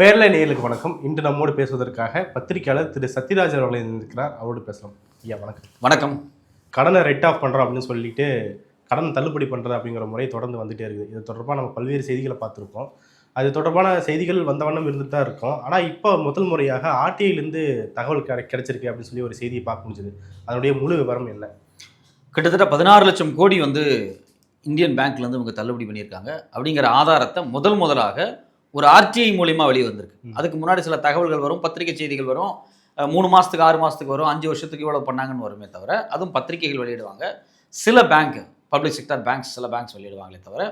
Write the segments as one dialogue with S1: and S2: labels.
S1: பேரலை நேயர்களுக்கு வணக்கம். இன்று நம்மோடு பேசுவதற்காக பத்திரிகையாளர் திரு சத்யராஜ் அவர்கள் இருக்கிறார் அவரோடு பேசலாம். ஐயா வணக்கம்.
S2: வணக்கம்.
S1: கடனை ரைட் ஆஃப் பண்ணுறோம் அப்படின்னு சொல்லிட்டு கடன் தள்ளுபடி பண்ணுறது அப்படிங்கிற முறை தொடர்ந்து வந்துட்டே இருக்குது. இது தொடர்பாக நம்ம பல்வேறு செய்திகளை பார்த்துருக்கோம். அது தொடர்பான செய்திகள் வந்த வண்ணம் இருந்துட்டு தான் இருக்கும். ஆனால் இப்போ முதல் முறையாக ஆர்டிஐலேருந்து தகவல் கிடை கிடைச்சிருக்கு அப்படின்னு சொல்லி ஒரு செய்தியை பார்க்க முடிஞ்சது. அதனுடைய முழு விவரம் என்ன?
S2: கிட்டத்தட்ட பதினாறு லட்சம் கோடி வந்து இந்தியன் பேங்க்லேருந்து இவங்க தள்ளுபடி பண்ணியிருக்காங்க. அப்படிங்கிற ஆதாரத்தை முதல் முதலாக ஒரு ஆர்டிஐ மூலியமா வெளியே வந்திருக்கு. அதுக்கு முன்னாடி சில தகவல்கள் வரும் பத்திரிகை செய்திகள் வரும். மூணு மாதத்துக்கு ஆறு மாதத்துக்கு வரும் அஞ்சு வருஷத்துக்கு இவ்வளோ பண்ணாங்கன்னு வருமே தவிர அதுவும் பத்திரிகைகள் வெளியிடுவாங்க. சில பேங்க் பப்ளிக் செக்டர் பேங்க்ஸ் சில பேங்க்ஸ் வெளியிடுவாங்களே தவிர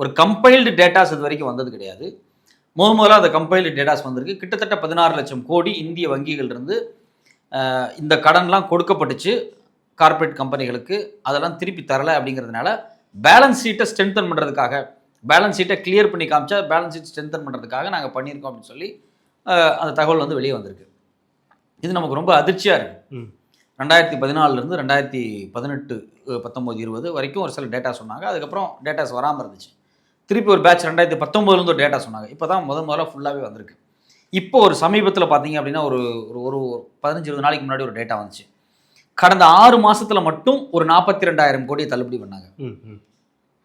S2: ஒரு கம்பைல்டு டேட்டாஸ் இது வரைக்கும் வந்தது கிடையாது. முதல் முதல்ல அந்த கம்பைல்டு டேட்டாஸ் வந்திருக்கு. கிட்டத்தட்ட பதினாறு லட்சம் கோடி இந்திய வங்கிகள் இருந்து இந்த கடன்லாம் கொடுக்கப்பட்டுச்சு கார்ப்பரேட் கம்பெனிகளுக்கு அதெல்லாம் திருப்பி தரல அப்படிங்கிறதுனால பேலன்ஸ் ஷீட்டை ஸ்ட்ரென்தன் பண்ணுறதுக்காக பேலன்ஸ் ஷீட்டை கிளியர் பண்ணி காமிச்சா பேலன்ஸ் ஷீட் ஸ்ட்ரென்தன் பண்ணுறதுக்காக நாங்கள் பண்ணியிருக்கோம் அப்படின்னு சொல்லி அந்த தகவல் வந்து வெளியே வந்திருக்கு. இது நமக்கு ரொம்ப அதிர்ச்சியாக இருக்குது ரெண்டாயிரத்தி பதினாலிருந்து ரெண்டாயிரத்தி பதினெட்டு பத்தொம்போது இருபது வரைக்கும் ஒரு சில டேட்டா சொன்னாங்க. அதுக்கப்புறம் டேட்டாஸ் வராமல் இருந்துச்சு. திருப்பி ஒரு பேட்ச் ரெண்டாயிரத்தி பத்தொம்போதுலேருந்து ஒரு டேட்டா சொன்னாங்க. இப்போ தான் முதல் முதல்ல ஃபுல்லாகவே வந்திருக்கு. இப்போ ஒரு சமீபத்தில் பார்த்தீங்க அப்படின்னா ஒரு ஒரு ஒரு பதினஞ்சு இருபது நாளைக்கு முன்னாடி ஒரு டேட்டா வந்துச்சு. கடந்த ஆறு மாசத்துல மட்டும் ஒரு நாற்பத்தி ரெண்டாயிரம் கோடியை தள்ளுபடி பண்ணாங்க.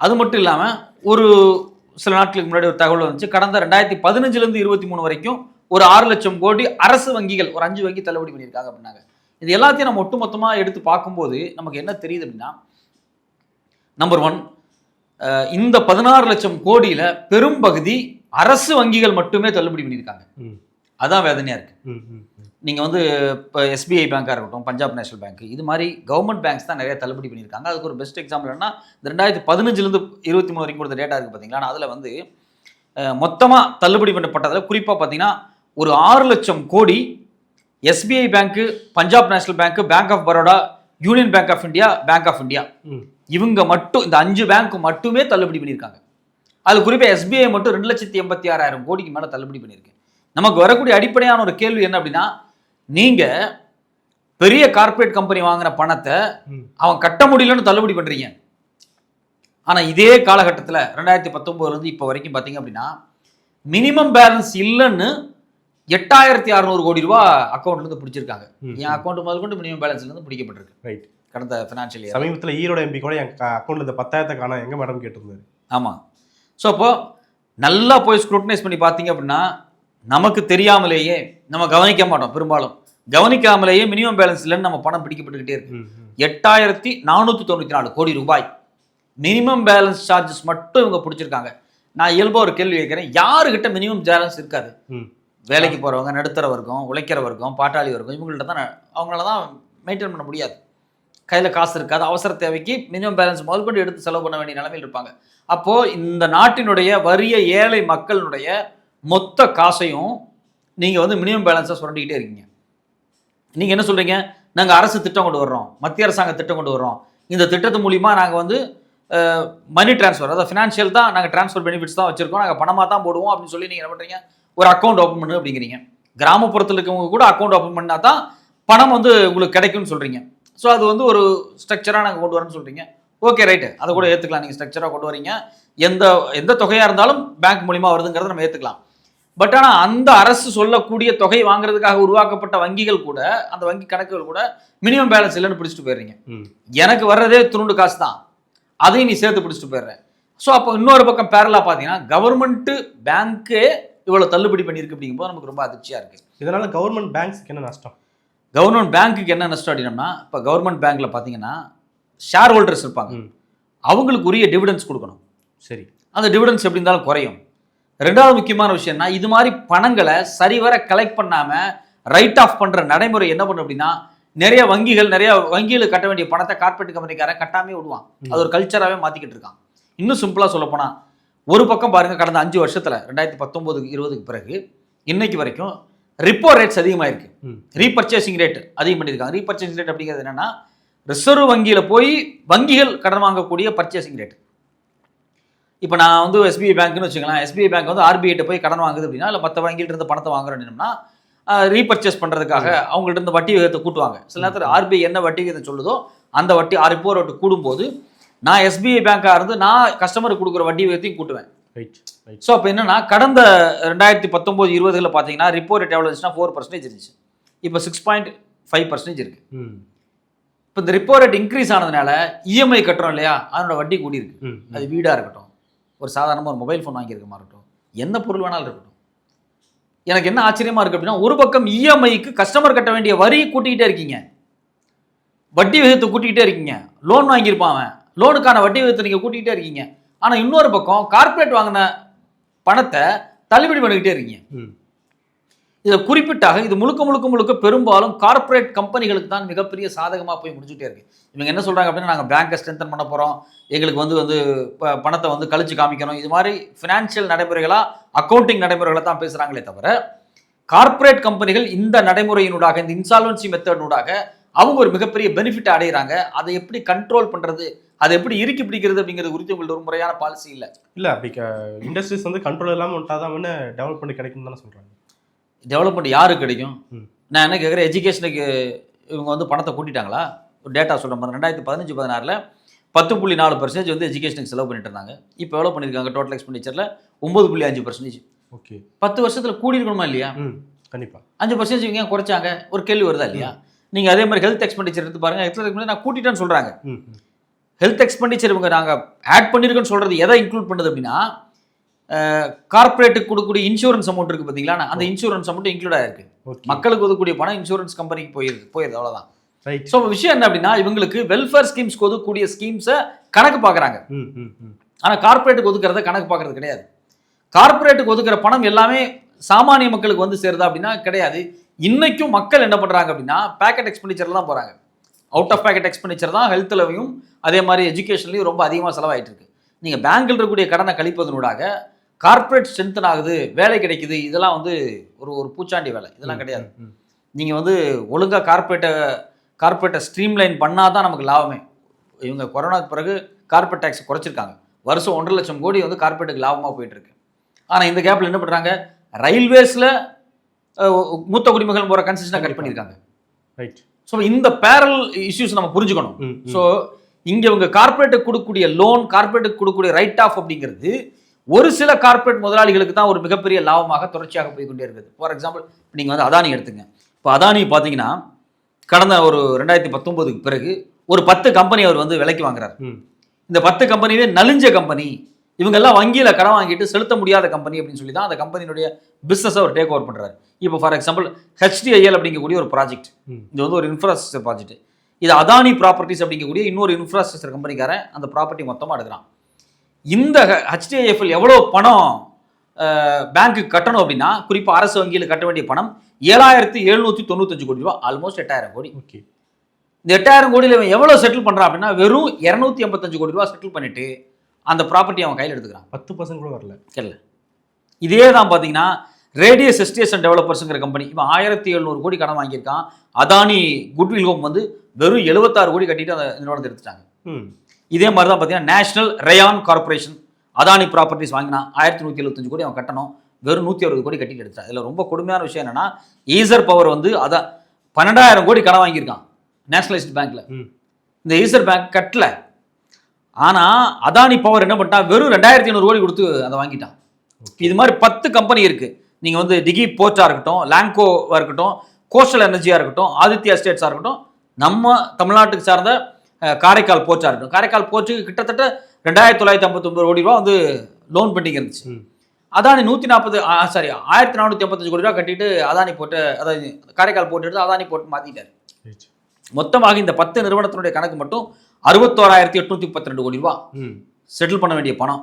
S2: அது மட்டும் இல்லாமல் ஒரு சில நாட்களுக்கு முன்னாடி ஒரு தகவல் வந்துச்சு. கடந்த ரெண்டாயிரத்தி பதினஞ்சுலேருந்து இருபத்தி மூணு வரைக்கும் ஒரு ஆறு லட்சம் கோடி அரசு வங்கிகள் ஒரு அஞ்சு வங்கி தள்ளுபடி பண்ணியிருக்காங்க அப்படின்னாங்க. இது எல்லாத்தையும் நம்ம ஒட்டுமொத்தமாக எடுத்து பார்க்கும்போது நமக்கு என்ன தெரியுது அப்படின்னா நம்பர் ஒன் இந்த பதினாறு லட்சம் கோடியில் பெரும்பகுதி அரசு வங்கிகள் மட்டுமே தள்ளுபடி பண்ணியிருக்காங்க. அதான் வேதனையாக
S1: ம்.
S2: நீங்கள் வந்து இப்போ எஸ்பிஐ பேங்காக இருக்கட்டும் பஞ்சாப் நேஷனல் பேங்க் இது மாதிரி கவர்மெண்ட் பேங்க்ஸ் தான் நிறைய தள்ளுபடி பண்ணியிருக்காங்க. அதுக்கு ஒரு பெஸ்ட் எக்ஸாம்பிள் என்ன இந்த ரெண்டாயிரத்தி பதினஞ்சுலேருந்து இருபத்தி மூணு வரைக்கும் கொடுத்த டேட்டா இருக்குது பார்த்தீங்களா அதில் வந்து மொத்தமாக தள்ளுபடி பண்ணப்பட்டதில் குறிப்பாக பார்த்தீங்கன்னா ஒரு ஆறு லட்சம் கோடி SBI bank Punjab national bank bank of Baroda union bank of India bank of India இவங்க மட்டும் இந்த அஞ்சு பேங்க் மட்டுமே தள்ளுபடி பண்ணியிருக்காங்க. அதில் குறிப்பாக எஸ்பிஐ மட்டும் ரெண்டு லட்சத்தி எண்பத்தி ஆறாயிரம் கோடிக்கு மேலே தள்ளுபடி பண்ணியிருக்கு. நமக்கு வரக்கூடிய அடிப்படையான ஒரு கேள்வி என்ன அப்படின்னா நீங்கள் பெரிய கார்ப்பரேட் கம்பெனி வாங்கின பணத்தை அவன் கட்ட முடியலன்னு தள்ளுபடி பண்ணுறீங்க ஆனால் இதே காலகட்டத்தில் ரெண்டாயிரத்தி பத்தொம்போதுலேருந்து இப்போ வரைக்கும் பார்த்தீங்க அப்படின்னா மினிமம் பேலன்ஸ் இல்லைன்னு எட்டாயிரத்தி அறநூறு கோடி ரூபா அக்கௌண்ட்லேருந்து பிடிச்சிருக்காங்க. என் அக்கௌண்ட் முதல் கொண்டு மினிமம் பேலன்ஸ்லேருந்து பிடிக்கப்பட்டிருக்கு
S1: ரைட்
S2: கடந்த ஃபினான்ஷியல் இயர்
S1: சமீபத்தில் ஈரோடு எம்பி கூட என் அக்கௌண்ட்ல இந்த பத்தாயிரத்தை காண எங்க மேடம் கேட்டிருந்தாரு.
S2: ஆமாம் ஸோ அப்போ நல்லா போய் ஸ்க்ரூட்டனைஸ் பண்ணி பார்த்தீங்க அப்படின்னா நமக்கு தெரியாமலேயே நம்ம கவனிக்க மாட்டோம் பெரும்பாலும். கவனிக்காமலேயே மினிமம் பேலன்ஸ் இல்லைன்னு நம்ம பணம் பிடிக்கப்பட்டுக்கிட்டே இருக்கு. எட்டாயிரத்தி நானூற்றி தொண்ணூற்றி நாலு கோடி ரூபாய். மினிமம் பேலன்ஸ் சார்ஜஸ் மட்டும் இவங்க பிடிச்சிருக்காங்க. நான் இயல்பாக ஒரு கேள்வி கேட்குறேன். யாருக்கிட்ட மினிமம் பேலன்ஸ் இருக்காது? வேலைக்கு போகிறவங்க நடுத்தர வர்க்கம் உழைக்கிற வர்க்கம் பாட்டாளி வர்க்கம் இவங்கள்ட்ட தான். அவங்களால தான் மெயின்டைன் பண்ண முடியாது. கையில் காசு இருக்காது. அவசர தேவைக்கு மினிமம் பேலன்ஸ் முதல் கொண்டு எடுத்து செலவு பண்ண வேண்டிய நிலைமையில் இருப்பாங்க. அப்போது இந்த நாட்டினுடைய வறிய ஏழை மக்களினுடைய மொத்த காசையும் நீங்கள் வந்து மினிமம் பேலன்ஸாக சுரண்டிக்கிட்டே இருக்கீங்க. நீங்கள் என்ன சொல்கிறீங்க நாங்கள் அரசு திட்டம் கொண்டு வர்றோம். மத்திய அரசாங்க திட்டம் கொண்டு வர்றோம். இந்த திட்டத்து மூலிமா நாங்கள் வந்து மணி ட்ரான்ஸ்ஃபர் அதாவது ஃபினான்ஷியல் தான் நாங்கள் டிரான்ஸ்ஃபர் பெனிஃபிட்ஸ் தான் வச்சுருக்கோம். நாங்கள் பணமாக தான் போடுவோம் அப்படின்னு சொல்லி நீங்கள் என்ன பண்ணுறீங்க ஒரு அக்கௌண்ட் ஓப்பன் பண்ணு அப்படிங்கிறீங்க. கிராமப்புறத்தில் இருக்கவங்க கூட அக்கௌண்ட் ஓப்பன் பண்ணால் தான் பணம் வந்து உங்களுக்கு கிடைக்கும்னு சொல்கிறீங்க ஸோ அது வந்து ஒரு ஸ்ட்ரக்சராக நாங்கள் கொண்டு வரேன்னு சொல்கிறீங்க ஓகே ரைட்டு அதை கூட ஏற்றுக்கலாம் நீங்கள் ஸ்ட்ரக்சராக கொண்டு வரீங்க எந்த எந்த தொகையாக இருந்தாலும் பேங்க் மூலிமா வருதுங்கிறத நம்ம ஏற்றுக்கலாம் பட் ஆனால் அந்த அரசு சொல்லக்கூடிய தொகை வாங்குறதுக்காக உருவாக்கப்பட்ட வங்கிகள் கூட அந்த வங்கி கணக்குகள் கூட மினிமம் பேலன்ஸ் இல்லைன்னு பிடிச்சிட்டு போயிடுறீங்க. எனக்கு வர்றதே துருண்டு காசு தான். அதையும் நீ சேர்த்து பிடிச்சிட்டு போயிடுற. ஸோ அப்போ இன்னொரு பக்கம் பேரலாக பார்த்தீங்கன்னா கவர்மெண்ட்டு பேங்க்கே இவ்வளோ தள்ளுபடி பண்ணியிருக்கு அப்படிங்கும்போது நமக்கு ரொம்ப அதிர்ச்சியாக இருக்குது
S1: இதனால கவர்மெண்ட் பேங்க்ஸ்க்கு என்ன நஷ்டம்?
S2: கவர்மெண்ட் பேங்க்குக்கு என்ன நஷ்டம் அப்படின்னம்னா இப்போ கவர்மெண்ட் பேங்க்ல பார்த்தீங்கன்னா ஷேர் ஹோல்டர்ஸ் இருப்பாங்க. அவங்களுக்கு உரிய டிவிடன்ஸ் கொடுக்கணும்.
S1: சரி.
S2: அந்த டிவிடன்ஸ் எப்படி இருந்தாலும் குறையும். ரெண்டாவது முக்கியமான விஷயம்னா இது மாதிரி பணங்களை சரிவர கலெக்ட் பண்ணாமல் ரைட் ஆஃப் பண்ணுற நடைமுறை என்ன பண்ணும் அப்படின்னா நிறைய வங்கிகள் நிறைய வங்கிகளுக்கு கட்ட வேண்டிய பணத்தை கார்ப்பரேட் கம்பெனிக்காரன் கட்டாமே விடுவான். அது ஒரு கல்ச்சராகவே மாற்றிக்கிட்டு இருக்கான். இன்னும் சிம்பிளாக சொல்ல போனால் ஒரு பக்கம் பாருங்க கடந்த அஞ்சு வருஷத்தில் ரெண்டாயிரத்தி பத்தொம்போது இருபதுக்கு பிறகு இன்னைக்கு வரைக்கும் ரிப்போ ரேட்ஸ் அதிகமாயிருக்கு.
S1: ம்.
S2: ரீபர்ச்சேசிங் ரேட் அதிகம் பண்ணியிருக்காங்க. ரீபர்ச்சேசிங் ரேட் அப்படிங்கிறது என்னன்னா ரிசர்வ் வங்கியில் போய் வங்கிகள் கடன் வாங்கக்கூடிய பர்ச்சேசிங் ரேட் இப்போ நான் வந்து எஸ்பிஐ பேங்க்னு வச்சுக்கலாம் எஸ்பிஐ பேங்க் வந்து ஆர்பிஐட்ட போய் கடன் வாங்குது அப்படின்னா இல்லை மற்ற வங்கிகிட்ட இருந்து பணத்தை வாங்குறோம்னா ரீபர்ச்சேஸ் பண்ணுறதுக்காக அவங்கள்ட்ட இருந்து வட்டி விகிதத்தை கூட்டுவாங்க. சில நேரத்தில் ஆர்பிஐ என்ன வட்டி விகிதம் சொல்லுதோ அந்த வட்டி ரிப்போ ரேட்டு கூடும்போது நான் எஸ்பிஐ பேங்காக இருந்து நான் கஸ்டமருக்கு கொடுக்குற வட்டி விகிதத்தையும் கூட்டுவேன்.
S1: ரைட்.
S2: ஸோ அப்போ என்னன்னா கடந்த ரெண்டாயிரத்தி பத்தொம்போது இருபதுல பார்த்தீங்கன்னா ரிப்போ ரேட் எவ்வளோ இருந்துச்சுன்னா ஃபோர் பர்சன்டேஜ் இருந்துச்சு. இப்போ சிக்ஸ் பாயிண்ட் ஃபைவ் பர்சன்டேஜ் இருக்கு.
S1: ம்.
S2: இப்போ இந்த ரிப்போ ரேட் இன்க்ரீஸ் ஆனதுனால இஎம்ஐ கட்டுறோம் இல்லையா அதனோட வட்டி கூடி இருக்கு
S1: ம்.
S2: அது வீடாக இருக்கட்டும். ஒரு சாதாரணமாக ஒரு மொபைல் ஃபோன் வாங்கியிருக்க இருக்கட்டும். எந்த பொருள் வேணாலும் இருக்கட்டும். எனக்கு என்ன ஆச்சரியமாக இருக்குது அப்படின்னா ஒரு பக்கம் இஎம்ஐக்கு கஸ்டமர் கட்ட வேண்டிய வரி கூட்டிக்கிட்டே இருக்கீங்க. வட்டி விகிதத்தை கூட்டிக்கிட்டே இருக்கீங்க. லோன் வாங்கியிருப்பான் அவன். லோனுக்கான வட்டி விகிதத்தை நீங்கள் கூட்டிக்கிட்டே இருக்கீங்க. ஆனால் இன்னொரு பக்கம் கார்ப்பரேட் வாங்கின பணத்தை தள்ளுபடி பண்ணிக்கிட்டே இருக்கீங்க.
S1: ம்.
S2: இதில் குறிப்பிட்டாக இது முழுக்க முழுக்க முழுக்க பெரும்பாலும் கார்ப்பரேட் கம்பெனிகளுக்கு தான் மிகப்பெரிய சாதகமாக போய் முடிச்சுட்டே இருக்கு. இவங்க என்ன சொல்கிறாங்க அப்படின்னா நாங்கள் பேங்கை ஸ்ட்ரென்தன் பண்ண போகிறோம் எங்களுக்கு வந்து வந்து ப- பணத்தை வந்து கழிச்சு காமிக்கணும். இது மாதிரி ஃபினான்ஷியல் நடைமுறைகளாக அக்கௌண்டிங் நடைமுறைகளை தான் பேசுகிறாங்களே தவிர கார்ப்பரேட் கம்பெனிகள் இந்த நடைமுறையினூடாக இந்த இன்சால்வன்சி மெத்தடினூடாக அவங்க ஒரு மிகப்பெரிய பெனிஃபிட் அடைகிறாங்க அதை எப்படி கண்ட்ரோல் பண்ணுறது அதை எப்படி இறுக்கி பிடிக்கிறது அப்படிங்கிறது குறித்து உங்கள்ட்ட ஒரு முறையான பாலிசி இல்லை.
S1: இல்லை அப்படி இண்டஸ்ட்ரீஸ் வந்து கண்ட்ரோல் இல்லாமல் விட்டாதான் டெவலப் பண்ணி கிடைக்கும் தானே சொல்கிறாங்க
S2: டெவலப்மெண்ட் யாருக்கு கிடைக்கும். நான் என்ன கேட்குறேன் எஜுகேஷனுக்கு இவங்க வந்து பணத்தை கூட்டிட்டாங்களா? ஒரு டேட்டா சொல்கிற மாதிரி. ரெண்டாயிரத்தி பதினஞ்சு பதினாறில் பத்து புள்ளி நாலு பர்சன்டேஜ் வந்து எஜுகேஷனுக்கு செலவு பண்ணிட்டு இருந்தாங்க. இப்போ எவ்வளோ பண்ணியிருக்காங்க டோட்டல் எக்ஸ்பெண்டிச்சரில் ஒம்பது புள்ளி அஞ்சு பர்சன்டேஜ்
S1: ஓகே.
S2: பத்து வருஷத்தில் கூடி இருக்கணுமா இல்லையா?
S1: ம் கண்டிப்பா.
S2: அஞ்சு பர்சன்டேஜ் இவங்க குறைச்சாங்க? ஒரு கேள்வி வருதா இல்லையா? நீங்கள் அதே மாதிரி ஹெல்த் எக்ஸ்பெண்டிச்சர் எடுத்து பாருங்க. ஹெல்த் எக்ஸ்பெண்டிச்சர் நான் கூட்டிட்டேன்னு சொல்கிறாங்க. ஹெல்த் எக்ஸ்பெண்டிச்சர் இவங்க நாங்கள் ஆட் பண்ணியிருக்கோன்னு சொல்கிறது எதை இன்க்ளூட் பண்ணுது அப்படின்னா கார்ப்பரேட்டுக்கு கொடுக்கக்கூடிய இன்சூரன்ஸ் அமௌண்ட் இருக்குது பார்த்தீங்களா அந்த இன்சூரன்ஸ் அமௌண்ட் இன்க்ளூட் ஆயிருக்கு. மக்களுக்கு ஒதுக்கக்கூடிய பணம் இன்சூரன்ஸ் கம்பெனிக்கு போயிருது போயிருது அவ்வளோதான்
S1: ரைட்
S2: ஸோ விஷயம் என்ன அப்படின்னா இவங்களுக்கு வெல்ஃபேர் ஸ்கீம்ஸ்க்கு ஒதுக்கக்கூடிய ஸ்கீம்ஸை கணக்கு பார்க்குறாங்க
S1: ம் ம் ம்.
S2: ஆனால் கார்ப்பரேட்டுக்கு ஒதுக்குறத கணக்கு பார்க்கறது கிடையாது. கார்ப்பரேட்டுக்கு ஒதுக்குற பணம் எல்லாமே சாமானிய மக்களுக்கு வந்து சேருதா அப்படின்னா கிடையாது. இன்னைக்கும் மக்கள் என்ன பண்ணுறாங்க அப்படின்னா பேக்கெட் எக்ஸ்பெண்டிச்சர் தான் போகிறாங்க அவுட் ஆஃப் பேக்கெட் எக்ஸ்பெண்டிச்சர் தான் ஹெல்த்லவையும் அதே மாதிரி எஜுகேஷன்லையும் ரொம்ப அதிகமாக செலவாயிட்டு இருக்கு. நீங்கள் பேங்கில் இருக்கக்கூடிய கடனை கழிப்பதனூடாக கார்ப்பரேட் ஸ்ட்ரென்தன் ஆகுது வேலை கிடைக்குது இதெல்லாம் வந்து ஒரு ஒரு பூச்சாண்டி வேலை. இதெல்லாம் கிடையாது. நீங்கள் வந்து ஒழுங்காக கார்ப்பரேட்டை கார்ப்பரேட்டை ஸ்ட்ரீம்லைன் பண்ணால் தான் நமக்கு லாபமே. இவங்க கொரோனாக்கு பிறகு கார்ப்பரேட் டேக்ஸ் குறைச்சிருக்காங்க. வருஷம் ஒன்றரை லட்சம் கோடி வந்து கார்ப்பரேட்டுக்கு லாபமாக போயிட்டு இருக்கு ஆனால் இந்த கேப்பில் என்ன பண்ணுறாங்க ரயில்வேஸில் மூத்த குடிமகள் போகிற கன்செஷனை கட் பண்ணியிருக்காங்க
S1: ரைட்
S2: ஸோ இந்த பேரல் இஷ்யூஸ் நம்ம புரிஞ்சுக்கணும். ஸோ இங்கே இவங்க கார்ப்பரேட்டுக்கு கொடுக்கக்கூடிய லோன் கார்ப்பரேட்டுக்கு கொடுக்கக்கூடிய ரைட் ஆஃப் அப்படிங்கிறது ஒரு சில கார்ப்பரேட் முதலாளிகளுக்கு தான் ஒரு மிகப்பெரிய லாபமாக தொடர்ச்சியாக போய் கொண்டே இருக்குது. ஃபார் எக்ஸாம்பிள் நீங்கள் வந்து அதானி எடுத்துங்க. இப்போ அதானி பார்த்தீங்கன்னா கடந்த ஒரு ரெண்டாயிரத்தி பத்தொம்போதுக்கு பிறகு ஒரு பத்து கம்பெனி அவர் வந்து விலைக்கு வாங்குறாரு. இந்த பத்து கம்பெனியே நலிஞ்ச கம்பெனி இவங்கெல்லாம் வங்கியில் கடன் வாங்கிட்டு செலுத்த முடியாத கம்பெனி அப்படின்னு சொல்லி தான் அந்த கம்பெனியுடைய பிஸ்னஸை அவர் டேக் ஓவர் பண்ணுறாரு இப்போ ஃபார் எக்ஸாம்பிள் ஹெச்டிஐஎல் அப்படிங்கக்கூடிய ஒரு ப்ராஜெக்ட். இது வந்து ஒரு இன்ஃப்ராஸ்ட்ரக்சர் ப்ராஜெக்ட் இது அதானி ப்ராப்பர்ட்டிஸ் அப்படிங்கக்கூடிய இன்னொரு இன்ஃப்ராஸ்ட்ரக்சர் கம்பெனிக்காரன் அந்த ப்ராப்பர்ட்டி மொத்தமாக எடுக்கிறான். இந்த ஹெச்டிஐஎஃப்எல் எவ்வளோ பணம் பேங்க்குக்கு கட்டணும் அப்படின்னா குறிப்பாக அரசு வங்கியில் கட்ட வேண்டிய பணம் ஏழாயிரத்தி எழுநூற்றி தொண்ணூத்தஞ்சு கோடி ரூபா ஆல்மோஸ்ட் எட்டாயிரம் கோடி.
S1: ஓகே
S2: இந்த எட்டாயிரம் கோடியில் இவன் எவ்வளோ செட்டில் பண்ணுறான் அப்படின்னா வெறும் இரநூத்தி எண்பத்தஞ்சு கோடி ரூபா செட்டில் பண்ணிட்டு அந்த ப்ராப்பர்ட்டி அவன் கையில் எடுத்துக்கிறான்.
S1: பத்து பர்சன்ட் கூட வரல.
S2: இல்லை இதே தான் பார்த்தீங்கன்னா ரேடியஸ் எஸ்டேஷன் டெவலப்பர்ஸுங்கிற கம்பெனி இவன் ஆயிரத்தி எழுநூறு கோடி கடன் வாங்கியிருக்கான். அதானி குட்வில் ஹோம் வந்து வெறும் எழுபத்தாறு கோடி கட்டிட்டு அந்த நிறுவனத்தை எடுத்துட்டாங்க.
S1: ம்.
S2: இதே மாதிரி தான் பார்த்தீங்கன்னா national rayon corporation Adani properties வாங்கினா ஆயிரத்தி நூற்றி எழுபத்தஞ்சு கோடி அவன் கட்டணும். வெறும் நூற்றி அறுபது கோடி கட்டிட்டு எடுத்தான் இதில் ரொம்ப கொடுமையான விஷயம் என்னன்னா ஈசர் பவர் வந்து அதான் பன்னெண்டாயிரம் கோடி கடன் வாங்கியிருக்கான் நேஷனலைஸ்ட் பேங்க்ல இந்த ஈசர் பேங்க் கட்டல. ஆனால் அதானி பவர் என்ன பண்ணிட்டான்? வெறும் ரெண்டாயிரத்தி ஐநூறு கோடி கொடுத்து அதை வாங்கிட்டான். இது மாதிரி பத்து கம்பெனி இருக்கு. நீங்க வந்து டிகி போர்ட்டா இருக்கட்டும் லாங்கோவா இருக்கட்டும் கோஸ்டல் எனர்ஜியா இருக்கட்டும் ஆதித்யா ஸ்டேட்ஸா இருக்கட்டும் நம்ம தமிழ்நாட்டுக்கு சார்ந்த காரைக்கால் போர்ட்டா இருக்கட்டும் காரைக்கால் போர்ட்டுக்கு கிட்டத்தட்ட ரெண்டாயிரத்தி தொள்ளாயிரத்தி ஐம்பத்தொம்பது கோடி ரூபா வந்து லோன் பெண்டிங் இருந்துச்சு. அதானி நூற்றி நாற்பது சாரி ஆயிரத்தி நானூற்றி ஐம்பத்தஞ்சு கோடி ரூபா கட்டிட்டு அதானி போட்டு அதாவது காரைக்கால் போட்டு எடுத்து அதானி போட்டு மாற்றிட்டார் மொத்தமாக இந்த பத்து நிறுவனத்தினுடைய கணக்கு மட்டும் அறுபத்தோராயிரத்தி எட்நூத்தி முப்பத்தி ரெண்டு கோடி ரூபா. செட்டில் பண்ண வேண்டிய பணம்.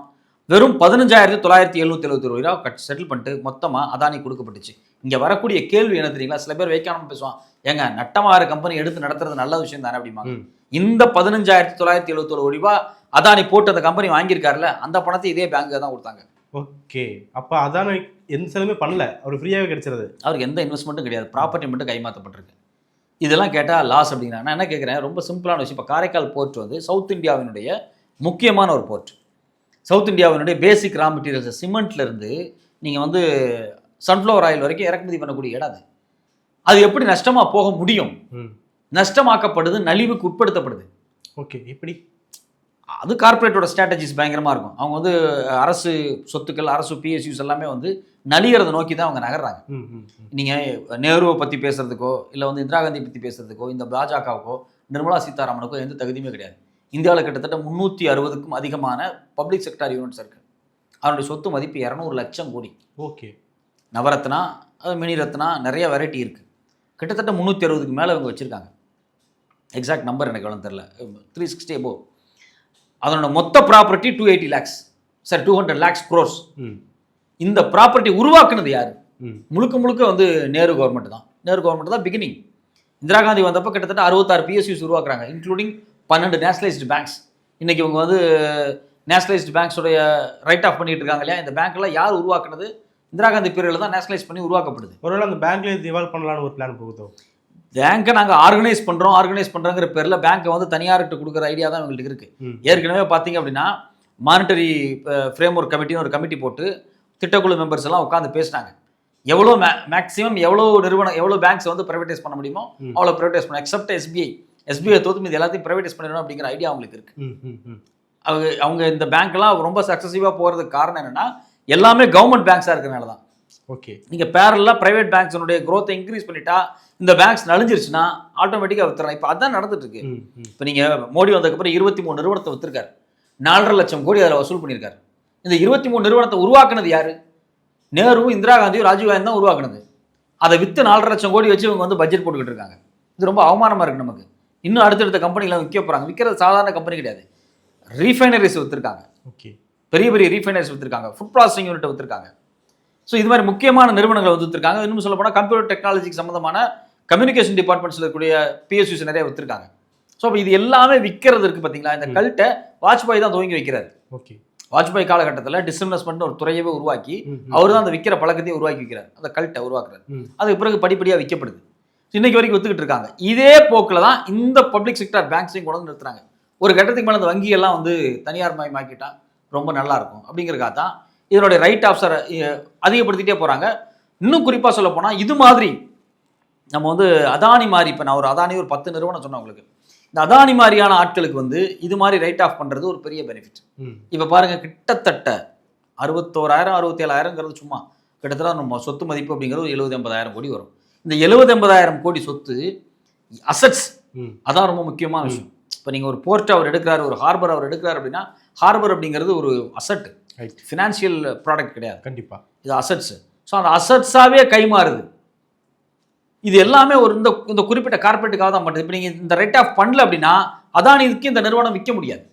S2: வெறும் பதினஞ்சாயிரத்தி தொள்ளாயிரத்தி எழுநூத்தி எழுபத்தி ரூபா கட் செட்டில் பண்ணிட்டு மொத்தமாக அதானி கொடுக்கப்பட்டுச்சு. இங்கே வரக்கூடிய கேள்வி என்ன தெரியுங்களா? சில பேர் வைக்காம பேசுவான். ஏங்க நட்டமாகிற கம்பெனி எடுத்து நடத்துறது நல்ல விஷயம் தானே அப்படிம்பாங்க.
S1: ம்.
S2: இந்த பதினஞ்சாயிரத்தி தொள்ளாயிரத்தி எழுபத்தொரு கோடி ரூபாய் அதானி போட்டு அந்த கம்பெனி வாங்கியிருக்காருல அந்த பணத்தை இதே பேங்க்கு தான் கொடுத்தாங்க.
S1: ஓகே. அப்போ அதான எந்த செலவுமே பண்ணல. அவர் ஃப்ரீயாகவே கிடைச்சிருது.
S2: அவருக்கு எந்த இன்வெஸ்ட்மெண்ட்டும் கிடையாது. ப்ராப்பர்ட்டி மட்டும் கைமாற்றப்பட்டிருக்கு இதெல்லாம் கேட்டால் லாஸ் அப்படிங்கிறாங்க. நான் என்ன கேட்குறேன் ரொம்ப சிம்பிளான விஷயம். இப்போ காரைக்கால் போர்ட் வந்து சவுத் இந்தியாவினுடைய முக்கியமான ஒரு போர்ட் சவுத் இந்தியாவினுடைய பேசிக் ரா மெட்டீரியல்ஸ் சிமெண்ட்ல இருந்து நீங்கள் வந்து சன்ஃப்ளவர் ஆயில் வரைக்கும் இறக்குமதி பண்ணக்கூடிய இடம் அது. அது எப்படி நஷ்டமாக போக முடியும்? நஷ்டமாக்கப்படுது நலிவுக்கு உட்படுத்தப்படுது.
S1: ஓகே எப்படி?
S2: அது கார்ப்பரேட்டோட ஸ்ட்ராட்டஜிஸ் பயங்கரமாக இருக்கும். அவங்க வந்து அரசு சொத்துக்கள் அரசு பிஎஸ்யூஸ் எல்லாமே வந்து நலிகிறத நோக்கி தான் அவங்க நகர்றாங்க. நீங்கள் நேருவை பற்றி பேசுறதுக்கோ இல்லை வந்து இந்திரா காந்தி பற்றி பேசுறதுக்கோ இந்த பாஜகவுக்கோ நிர்மலா சீதாராமனுக்கோ எந்த தகுதியுமே கிடையாது. இந்தியாவில் கிட்டத்தட்ட முந்நூற்றி அறுபதுக்கும் அதிகமான பப்ளிக் செக்டார் யூனிட்ஸ் இருக்குது அவனுடைய சொத்து மதிப்பு இரநூறு லட்சம் கோடி.
S1: ஓகே.
S2: நவரத்னா மினி ரத்னா நிறைய வெரைட்டி இருக்குது கிட்டத்தட்ட முந்நூற்றி அறுபதுக்கு மேலே இவங்க வச்சுருக்காங்க. எக்ஸாக்ட் நம்பர் எனக்கு எவ்வளோ தெரில த்ரீ சிக்ஸ்டி எபோ அதனோட மொத்த property two eighty lakhs sir two hundred lakhs crores இந்த ப்ராப்பர்ட்டி உருவாக்குனது யார்? முழுக்க முழுக்க வந்து நேரு கவர்மெண்ட் தான். நேரு கவர்மெண்ட் தான் பிகினிங் இந்திரா காந்தி வந்தப்போ கிட்டத்தட்ட அறுபத்தாறு பிஎஸ்யூஸ் உருவாக்குறாங்க இன்க்ளூடிங் பன்னெண்டு நேஷனலைஸ்டு பேங்க்ஸ் இன்னைக்கு இவங்க வந்து நேஷனலைஸ்டு பேங்க்ஸோடைய ரைட் ஆஃப் பண்ணிட்டு இருக்காங்க இல்லையா? இந்த பேங்க்லாம் யார் உருவாக்குனது? இந்திரா காந்தி பீரியடில் தான் நேஷனலைஸ் பண்ணி உருவாக்கப்படுது.
S1: ஒருவேளை அந்த பேங்க்ல திவால் பண்ணலாம்னு ஒரு பிளான் போகுதோ?
S2: பேங்க்கை நாங்கள் ஆர்கனைஸ் பண்ணுறோம் ஆர்கனைஸ் பண்ணுறோங்கிற பேரில் பேங்க்கை வந்து தனியார்கிட்ட கொடுக்குற ஐடியா தான் இவங்களுக்கு இருக்குது ஏற்கனவே பார்த்தீங்க அப்படின்னா மானிட்டரி ஃப்ரேம் ஒர்க் கமிட்டின்னு ஒரு கமிட்டி போட்டு திட்டக்குழு மெம்பர்ஸ் எல்லாம் உட்காந்து பேசினாங்க. எவ்வளோ மே மேக்ஸிமம் எவ்வளோ நிறுவனம் எவ்வளோ பேங்க்ஸ் வந்து ப்ரைவேடைஸ் பண்ண முடியுமோ. அவ்வளோ ப்ரைவேடைஸ் பண்ண எக்ஸப்ட் எஸ்பிஐ எஸ்பிஐ தோத்து மீது எல்லாத்தையும் ப்ரைவேடைஸ் பண்ணிடணும் அப்படிங்கிற ஐடியா அவங்களுக்கு இருக்கு.
S1: ம் ம் ம்.
S2: அவங்க அவங்க இந்த பேங்க்லாம் ரொம்ப சக்ஸஸிவாக போகிறதுக்கு காரணம் என்னன்னா எல்லாமே கவர்மெண்ட் பேங்க்ஸாக இருக்கிறனால தான்.
S1: ஓகே.
S2: நீங்கள் பேரலாக ப்ரைவேட் பேங்க்ஸனுடைய growth இன்க்ரீஸ் பண்ணிட்டா இந்த பேங்க்ஸ் நலிஞ்சிருச்சுன்னா ஆட்டோமேட்டிக்காக வித்துறலாம் இப்போ அதான் நடந்துட்டு இருக்கு இப்போ நீங்கள் மோடி வந்ததுக்கப்புறம் இருபத்தி மூணு நிறுவனத்தை வித்திருக்காரு. நாலரை லட்சம் கோடி அதில் வசூல் பண்ணியிருக்காரு. இந்த இருபத்தி மூணு நிறுவனத்தை உருவாக்குனது யாரு? நேருவும் இந்திரா காந்தியும் ராஜீவ் காந்தி தான் உருவாக்குனது. அதை வித்து நாலரை லட்சம் கோடி வச்சு இவங்க வந்து பட்ஜெட் போட்டுக்கிட்டு இருக்காங்க. இது ரொம்ப அவமானமாக இருக்கு நமக்கு. இன்னும் அடுத்தடுத்த கம்பெனிகளை விற்க போகிறாங்க விற்கிறது சாதாரண கம்பெனி கிடையாது. ரீஃபைனரிஸ் விற்றுருக்காங்க
S1: ஓகே.
S2: பெரிய பெரிய ரீஃபைனரிஸ் விற்றுருக்காங்க ஃபுட் ப்ராசஸிங் யூனிட் விற்றுருக்காங்க ஸோ இது மாதிரி முக்கியமான நிறுவனங்களை வந்து விற்றுருக்காங்க இன்னும் சொல்ல போனால் கம்ப்யூட்டர் டெக்னாலஜிக்கு சம்மந்தமான கம்யூனிகேஷன் டிபார்ட்மெண்ட்ஸில் இருக்கக்கூடிய பிஎஸ்யூஸ் நிறைய விற்றுருக்காங்க ஸோ அப்போ இது எல்லாமே விற்கிறது இருக்குது பார்த்தீங்களா இந்த. கல்ட்டை வாஜ்பாய் தான் துவங்கி வைக்கிறார்.
S1: ஓகே.
S2: வாஜ்பாய் காலகட்டத்தில் டிஸ்இன்வெஸ்ட்மெண்ட் ஒரு துறையவே உருவாக்கி. அவர் தான் அந்த விற்கிற பழக்கத்தையே உருவாக்கி வைக்கிறார். அந்த கல்ட்டை உருவாக்குறாரு. அதுக்கு பிறகு படிப்படியாக விற்கப்படுது. இன்னைக்கு வரைக்கும் வித்துக்கிட்டு இருக்காங்க. இதே போக்கில் தான் இந்த பப்ளிக் செக்டார் பேங்க்ஸையும் கொண்டு வந்து நிறுத்துறாங்க. ஒரு கட்டத்துக்கு மேலே அந்த வங்கியெல்லாம் வந்து தனியார் மயமாக்கிட்டா ரொம்ப நல்லா இருக்கும். அப்படிங்கிறக்காக தான் இதனுடைய ரைட் ஆஃப்ஸரை அதிகப்படுத்திட்டே போகிறாங்க இன்னும் குறிப்பாக சொல்ல போனால் இது மாதிரி நம்ம வந்து அதானி மாதிரி இப்போ நான் ஒரு அதானி ஒரு பத்து நிறுவனம் சொன்னேன் உங்களுக்கு. இந்த அதானி மாதிரியான ஆட்களுக்கு வந்து இது மாதிரி ரைட் ஆஃப் பண்ணுறது ஒரு பெரிய பெனிஃபிட் இப்போ பாருங்க கிட்டத்தட்ட அறுபத்தோராயிரம் அறுபத்தேழாயிரங்கிறது சும்மா. கிட்டத்தட்ட நம்ம சொத்து மதிப்பு அப்படிங்கிறது ஒரு எழுபது எண்பதாயிரம் கோடி வரும். இந்த எழுபது எண்பதாயிரம் கோடி சொத்து அசட்ஸ் அதான் ரொம்ப முக்கியமான விஷயம். இப்போ நீங்கள் ஒரு போர்ட் அவர் எடுக்கிறாரு ஒரு ஹார்பர் அவர் எடுக்கிறாரு அப்படின்னா ஹார்பர் அப்படிங்கிறது ஒரு அசட்
S1: ரைட்
S2: ஃபினான்ஷியல் ப்ராடக்ட் கிடையாது.
S1: கண்டிப்பா.
S2: இது அசட்ஸ் ஸோ அந்த அசட்ஸாகவே கைமாறுது. இது எல்லாமே ஒரு இந்த இந்த குறிப்பிட்ட கார்பரேட்டுக்காக தான் பண்ணுது இப்போ நீங்கள் இந்த ரைட் ஆஃப் பண்ணல அப்படின்னா அதானிக்கு இந்த நிறுவனம் விற்க முடியாது.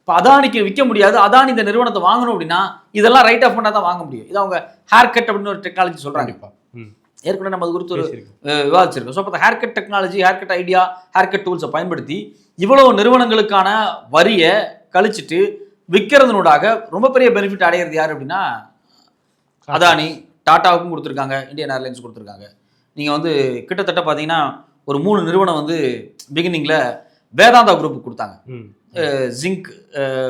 S2: இப்போ அதானிக்கு விற்க முடியாது அதானி இந்த நிறுவனத்தை வாங்கணும் அப்படின்னா இதெல்லாம் ரைட் ஆஃப் பண்ணால் தான் வாங்க முடியும். இது அவங்க ஹேர் கட் அப்படின்னு ஒரு டெக்னாலஜி சொல்கிறாங்க
S1: ம்.
S2: ஏற்கனவே நம்ம அது குறித்து ஒரு விவாதிச்சிருக்கோம். ஸோ அப்போ haircut technology haircut idea haircut டூல்ஸை பயன்படுத்தி இவ்வளவு நிறுவனங்களுக்கான வரியை கழிச்சிட்டு விற்கிறதுனூடாக ரொம்ப பெரிய பெனிஃபிட் அடையிறது யார் அப்படின்னா அதானி டாட்டாவுக்கும் கொடுத்துருக்காங்க இந்தியன் ஏர்லைன்ஸ் கொடுத்துருக்காங்க. நீங்கள் வந்து கிட்டத்தட்ட பார்த்தீங்கன்னா ஒரு மூணு நிறுவனம் வந்து பிகினிங்கில் வேதாந்தா குரூப்புக்கு கொடுத்தாங்க. ஜிங்க்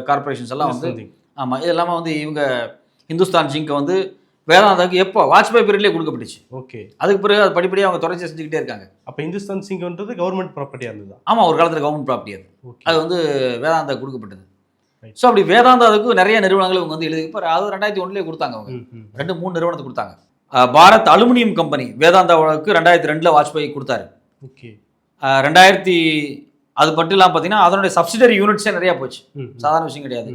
S2: கார்பரேஷன்ஸ் எல்லாம் வந்து. ஆமாம் இது எல்லாமே வந்து இவங்க இந்துஸ்தான் ஜிங்கை வந்து வேதாந்தாவுக்கு எப்போ வாஜ்பாய் பீரியட்லேயே கொடுக்கப்பட்டுச்சு.
S1: ஓகே.
S2: அதுக்கு பிறகு அது படிப்படியாக அவங்க தொடர்ச்சி செஞ்சுக்கிட்டே இருக்காங்க.
S1: அப்ப இந்துஸ்தான் சிங்க்ன்றது கவர்மெண்ட் ப்ராப்பர்ட்டியா இருந்ததா?
S2: ஆமாம் ஒரு காலத்தில் கவர்மெண்ட் ப்ராப்பர்ட்டி அது. அது வந்து வேதாந்தா கொடுக்கப்பட்டது. ஸோ அப்படி வேதாந்தாவுக்கு நிறைய நிறுவனங்கள் இவங்க வந்து எழுதி இப்போ அது ரெண்டாயிரத்தி ஒன்றுலேயே கொடுத்தாங்க அவங்க. ரெண்டு மூணு நிறுவனத்தை கொடுத்தாங்க. பாரத் அலுமினியம் கம்பெனி வேதாந்தாவுக்கு ரெண்டாயிரத்தி ரெண்டில் வாஜ்பாய் கொடுத்தாரு.
S1: ஓகே.
S2: ரெண்டாயிரத்தி அது மட்டும் இல்லாமல் பார்த்தீங்கன்னா அதனுடைய சப்சிடரி யூனிட்ஸே நிறையா போச்சு. சாதாரண விஷயம் கிடையாது.